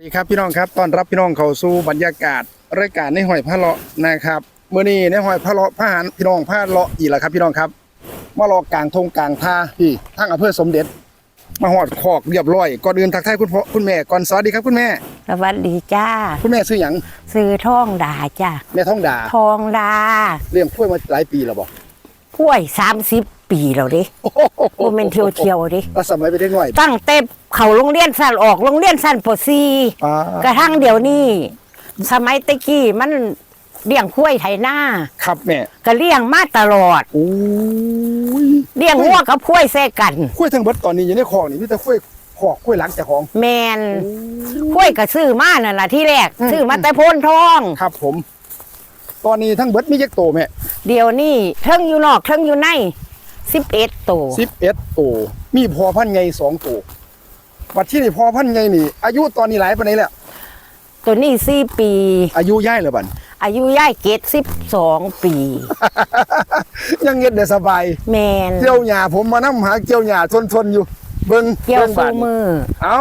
สวัสดีครับพี่น้องครับต้อนรับพี่น้องเข้าสู่บรรยากาศรายการในหอยพระเลาะนะครับเมื่อนี้ในหอยพระเลาะพระหารพี่น้องพระเลาะอีกแล้วครับ พี่น้องครับมาเลาะกลางทงกลางท่าพี่ทั้งอำเภอสมเด็จ มาหอดคอกเรียบร้อยก่อนอื่นทักทายคุณพ่อคุณแม่ก่อนสวัสดีครับคุณแม่ สวัสดีจ้า คุณแม่ซื้อหยังซื้อท่องดาจ้าแม่ท้องดาทองดาเลี้ยงกล้วยมาหลายปีแล้วบ่กล้วยสามสิบ ปีแล้วดิโอ้โหโอเมนเที่ยวเที่ยวๆดิแล้วสมัยไปได้หน่อย ตั้งเต็เขาโรงเรียนสั้นออกโรงเรียนสั้นปซีอ่ากระทั่งเดี๋ยวนี้สมัยตะกี้มันเลี้ยงกล้วยไถหน้า ครับแม่ก็เลี้ยงมาตลอดโอ้ยเลี้ยงวัวกับกล้วยแซ่กันกล้วยทั้งเบิดตอนนี้อยู่ในคอกนี่มีแต่กล้วยคอกกล้วยหลังเจ้าของ แมนกล้วยก็ซื้อมานั่นล่ะที่แรกอืมซื้อมาแต่โพนทอง ครับ ผม ตอนนี้ทั้งเบิดมีเจ็กโตแม่เดี๋ยวนี้เทิงอยู่นอกเทิงอยู่ใน สิบเอ็ดตัวสิบเอ็ดตัวมีพอพันธุ์ไงสองตัววัดที่นี่พอพันธุ์ไงนี่ อายุตอนนี้หลายปานไหนแล้วตัวนี้สี่ปี อายุย่ายเลยบันอายุย่ายเกตสิบสองปี ยังเงียบได้สบาย แมนเกี่ยวหญ้าผมมานํหาเกี่ยวหญ้าทนๆอยู่ เบิ่งเกี่ยวบิ่งฟูบาดมือเอา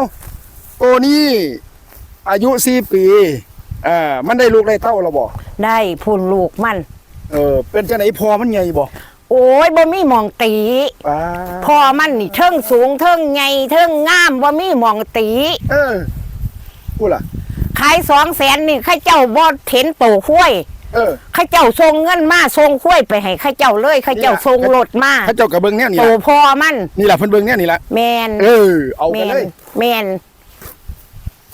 ตัวนี้อายุสี่ปีเอ่ามันได้ลูกได้เต้าแล้วบ่ได้พูนลูกมัน เออเป็นจังไหนพอมันไงบ่ โอ้ยบ่มีหมองตี ป้าพอมันนี่เทิงสูงเทิงไงเทิงงามบ่มีหมองตี เออพูดล่ะ ขายสองแสนนี่ข้าเจ้าบ่เห็นโตคุ้ยเออ ข้าเจ้าส่งเงินมาส่งคุ้ยไปให้ข้าเจ้าเลยข้าเจ้าส่งรถมาเขาเจ้ากับเบิ่งแน่นี่โตล่ะพอมัน นี่ล่ะเพิ่นเบิ่งแน่นี่ล่ะแมนเออ เอาแมไปนเลย แมน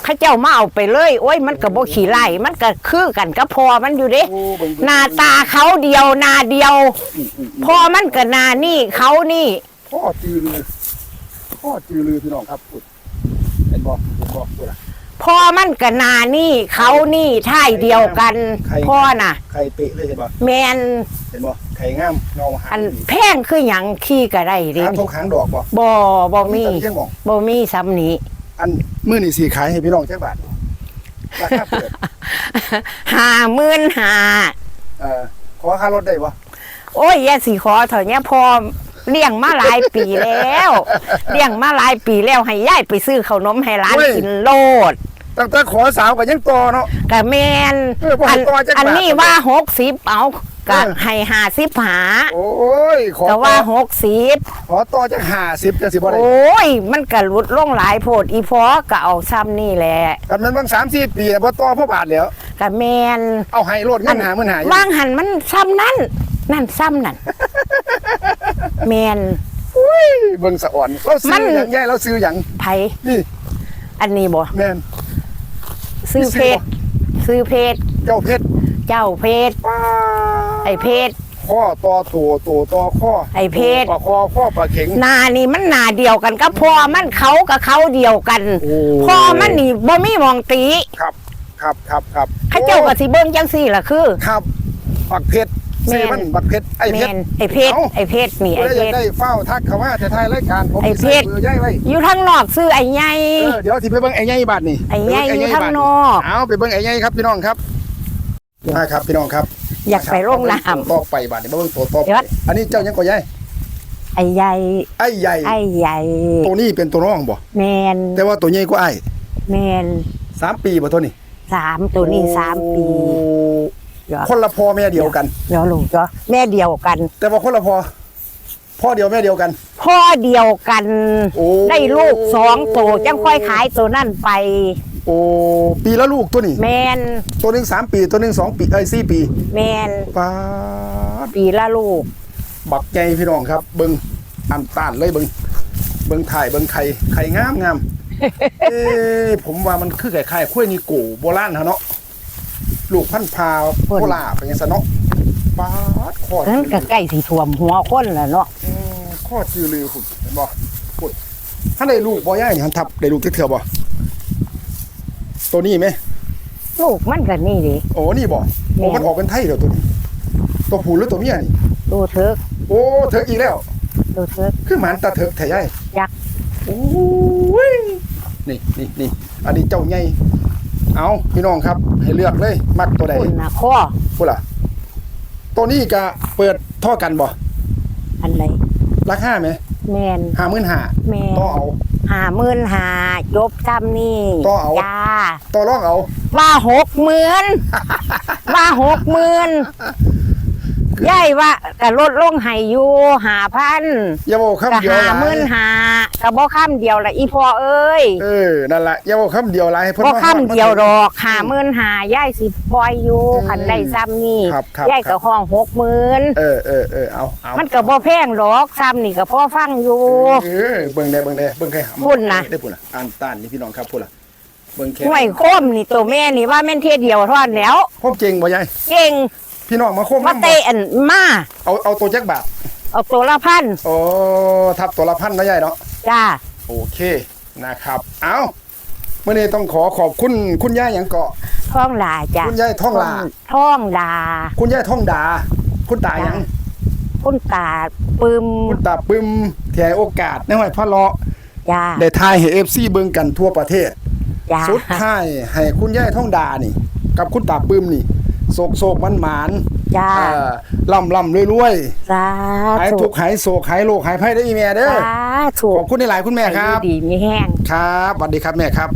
ข้าเจ้ามาเอาไปเลย โอ้ยมันก็บ่ขี้ไล่มันก็คือกันก็พอมันอยู่เด้โอ้เบิ่งเบิ่งหน้าตาเขาเดียวหน้าเดียวอืมอืมอืมพอมันก็หน้านี่เขานี่พ่อจือลือพ่อจือลือพี่น้องครับพูดเห็นบ่เห็นบ่พูดล่ะพอมันก็หน้านี่เขานี่ท่ายเดียวกันใครพ่อน่ะไข่เป๊ะเลยเห็นบ่แมนเห็นบ่ไข่งามเงาหาอังนแพงคือหยังขี้ก็ได้ดิหางทองหางดอกบ่บ่บ่มีแต่เที่ยงบอกบ่มีซ้ำนี้ อันมื้อนี้สิขายให้พี่น้องจักบาทราคาเปิดห้าหมื่นห้าเอ่อขอค่ารถได้บ่โอ้ยอย่าสิขอเถอะเนี่ยพอเลี้ยงมาหลายปีแล้วเลี้ยงมาหลายปีแล้วให้ยายไปซื้อขนมให้ร้านกินโลดตั้งแต่ขอสาวก็ยังต่อเนาะกะแมนเออบ่ให้อันต่อจักบาทอันนี้ว่าหกสิบเอา กะเออให้ห้าสิบหาโอ้ยขอก็ต่ว่าอหกสิบขอต่อจัก50จังสิบ่ได้โอ้ย มันกะหลุดลงหลายโพดอีพอก็เอาซ้ำนี่แหละกันมันบาง3 4ปีน่ะบ่ต่อเพราะบาทแล้วกะแมนเอาให้โลดเงินหาเงินหาอยู่ว่างหันมันซ้ำนั่นนั่นซ้ำนั่นแมนอุ้ยเบิ่งสะอ่อนเราซื้มัอนหยังยายเราซื้อหยังไผนี่อันนี้บ่แม่นซื้อเพชรซื้อเพชรเจ้าเพชร เจ้าเพชรป้าไอ้เพชรข้อต่อตัวตัวต่อข้อไอ้เพชร ปลาคอข้อปลาเข็งนานี่มันนาเดียวกันก็พอมันเขากับเขาเดียวกันโอ้ พอมันนี่บ่มีหมองตีครับ ครับครับครับเข้าเจ้าก็สิเบิ่งจังซี่ล่ะคือครับบักเพชรแม่นซื้อมันบักเพชรไอ้แมเพชร นไอ้เพชรเอ้า ไอ้เพชรนี่ผู้ไอ้ใดอเพยากชร ได้เฝ้าทักเขาว่าจะถ่ายรายการผมไอ้สิเพใส่ชรมือย่ายไว้อยู่ทางนอกซื้อไอ้ใหญ่ เออเดี๋ยวสิไปเบิ่งไอ้ใหญ่บาดนี่ไอ้ใหญ่ไปอเบิ่ยู่ไอ้ใหญ่ทางบาดนอก เอาไปเบิ่งไอ้ใหญ่ครับพี่น้องครับ มาครับพี่น้องครับอยากไปโรงน้ต่อไปบาดนี่มาเบิ่งตัวต่อไปเดี๋ยวอันนี้เจ้ายังก็ใหญ่ำไอ้ใหญ่ไอ้ใหญ่ไอ้ใหญ่ตัวนี้เป็นตัวน้องบ่แมนแต่ว่าตัวใหญ่กว่าไอ้แมนสามปีบ่ตัวนี้สามตัวนี้สามปีโอ้เดี๋ยวคนละพ่อแม่เดียวกันเดี๋ยวลูกจ้ะแม่เดียวกัน แต่ว่าคนละพ่อพ่อเดียวแม่เดียวกัน พ่อเดียวกันโอ้ได้ลูกสองตัวจังค่อยขายตัวนั่นไป โอ้ปีละลูกตัวนี้แมนตัวหนึ่งสามปีตัวหนึ่งสองปีเอ้ยสี่ปีแมนป้าดปีละลูก บักใหญ่พี่น้องครับ เบิงอันต้านเลยเบิงเบิงถ่ายเบิงไข่ไข่งามงามเอ้ผมว่ามันคือไข่ไข่คุ้ยนี่กูโบราณฮะเนาะลูกพันธุ์พาโบราณเป็นยังไงเนาะป้าดข้อนั้นก็ใกล้สิท่วมหัวคนแล้วเนาะอืมข้อจือลือคุณเห็นบ่คุณถ้าได้ลูกบ่ย่ายนี่หันทับได้ลูกจักเทื่อบ่ ตัวนี้ไหมลูกมันก็นี่ดิโอ้นี่บ่โอ้มันออกเป็นไทยเดี๋ยวตัวนี้ ตัวผู้หรือตัวเมียนี่ดูเถิกโอ้เถิกอีกแล้ว ดูเถิกคือหมันตาเถิกแท้ใหญ่ยักษ์โอ้ยนี่นี่นี่อันนี้เจ้าใหญ่เอาพี่น้องครับ ให้เลือกเลย มักตัวใดคุณนะข้อพูดล่ะตัวนี้ก็เปิดท่อกันบ่อันไหนราคาไหม แมนห้าหมื่นห้าแมนต่อเอาแหาหมื่นหาจบซ้ำนี่ต่อเอา จ้าต่อรองเอา ว่าหกหมื่นว่าหกหมื่น ยายว่าก็ลดลงให้อยู่หาพันอย่าบอกก็คำเดียวหาหลายหมื่นหาก็บ่ข้ามเดียวละอีพ่อเอ้ยเออนั่นแหละอย่าบอกคำเดียวหลายให้เพิ่นบ่มาข้ามฮอเดียวดอกหาหมื่นหายายสิปล่อยอยู่อืมคันได้ซ้ำนี่ครับครับยายก็ห้องหกหมื่นเออเออเออเอาเอามันก็บ่แพงดอกซ้ำนี่ก็พอฟังอยู่เออเบิ่งได้เบิ่งได้เบิ่งแค่พุ่นน่ะได้พุ่นน่ะอ่านต้านนี่พี่น้องครับพุ่นล่ะเบิ่งแค่ห่วยโคมนี่ตัวแม่นี่ว่าแม่นเทศเดียวเท่านั้นแหล้วคมเจริงบ่ยายเก่ง พี่น้องมาคมมาน้ำบ่เตะอันมาเอาเอาตัวจักบาทเอาตัวละพันโอ้ทับตัวละพันนะยายเนาะ จ้าโอเคนะครับ เอาเมื่อนี้ต้องขอขอบคุณคุณย่าหยังเกาะ ท่องลาจ้ะคุณยายท่องลา ท่องลา คุณย่าท่องดา คุณตาหยัง คุณตาปึมคุณตาปึมที่ให้โอกาสในห้อยพระเลาะจ้าได้ทายให้ FC เบิ่งกันทั่วประเทศ จ้าสุดท้ายให้คุณย่าท่องดานี่ กับคุณตาปึมนี่ โศกโศกมันหมานจ้าเอ่อล่ำล่ำรวยรวยสาหายธุทุกข์หายโศกหายโรคหายภัยได้ออีแม่เด้อสาธุขอบคุณหลายๆคุณแม่ครับอายุดีมีแห้งครับสวัสดีครับแม่ครับ